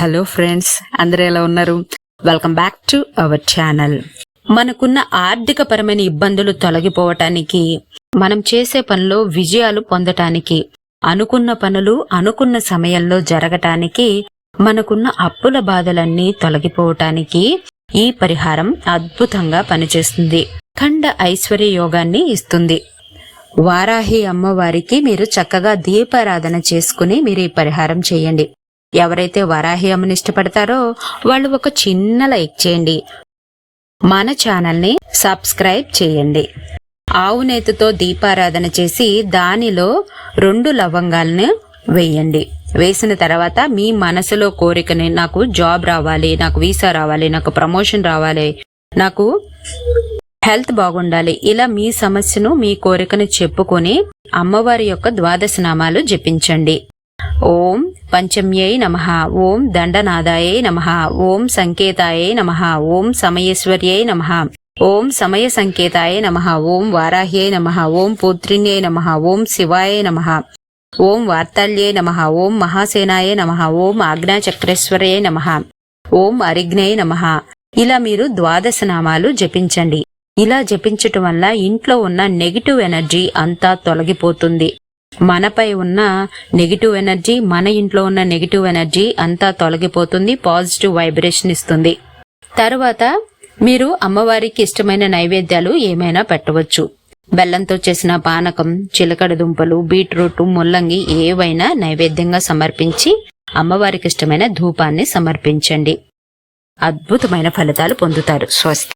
Hello friends అందరూ ఎలా ఉన్నారు? Welcome back to our channel. మనకున్న ఆర్థిక పరమైన ఇబ్బందులు తొలగిపోవటానికి మనం చేసే పనిలో విజయాలు పొందటానికి అనుకున్న పనులు అనుకున్న సమయంలో జరగటానికి మనకున్న అప్పుల బాధలన్నీ తొలగిపోవటానికి ఈ పరిహారం అద్భుతంగా పనిచేస్తుంది. ఖండ ఐశ్వర్య యోగాన్ని ఇస్తుంది. వారాహి అమ్మవారికి మీరు చక్కగా దీపారాధన చేసుకుని మీరు ఈ పరిహారం చేయండి. ఎవరైతే వరాహి అమ్మని ఇష్టపడతారో వాళ్ళు ఒక చిన్న లైక్ చేయండి. మన ఛానల్ని సబ్స్క్రైబ్ చేయండి. ఆవు నేతితో దీపారాధన చేసి దానిలో రెండు లవంగాలను వేయండి. వేసిన తర్వాత మీ మనసులో కోరికని నాకు జాబ్ రావాలి నాకు వీసా రావాలి నాకు ప్రమోషన్ రావాలి నాకు హెల్త్ బాగుండాలి ఇలా మీ సమస్యను మీ కోరికను చెప్పుకొని అమ్మవారి యొక్క ద్వాదశ నామాలు జపించండి. ఓం పంచమ్యై నమ ఓం దండనాదాయై నమ ఓం సంకేతాయై నమ ఓం సమయేశ్వర్యై నమ ఓం సమయ సంకేతాయ నమ ఓం వారాహ్యై నమ ఓం పుత్రిణ్యై నమ ఓం శివాయ నమ ఓం వార్తాల్యై నమ ఓం మహాసేనాయ నమ ఓం ఆజ్ఞాచక్రేశ్వరయ నమ ఓం అరిగ్నయ నమ ఇలా మీరు ద్వాదశ నామాలు జపించండి ఇలా జపించటం వల్ల ఇంట్లో ఉన్న నెగిటివ్ ఎనర్జీ అంతా తొలగిపోతుంది మనపై ఉన్న నెగిటివ్ ఎనర్జీ మన ఇంట్లో ఉన్న నెగిటివ్ ఎనర్జీ అంతా తొలగిపోతుంది పాజిటివ్ వైబ్రేషన్ ఇస్తుంది. తర్వాత మీరు అమ్మవారికి ఇష్టమైన నైవేద్యాలు ఏమైనా పెట్టవచ్చు. బెల్లంతో చేసిన పానకం చిలకడ దుంపలు బీట్రూట్ ముల్లంగి ఏవైనా నైవేద్యంగా సమర్పించి అమ్మవారికి ఇష్టమైన ధూపాన్ని సమర్పించండి. అద్భుతమైన ఫలితాలు పొందుతారు. స్వస్తి.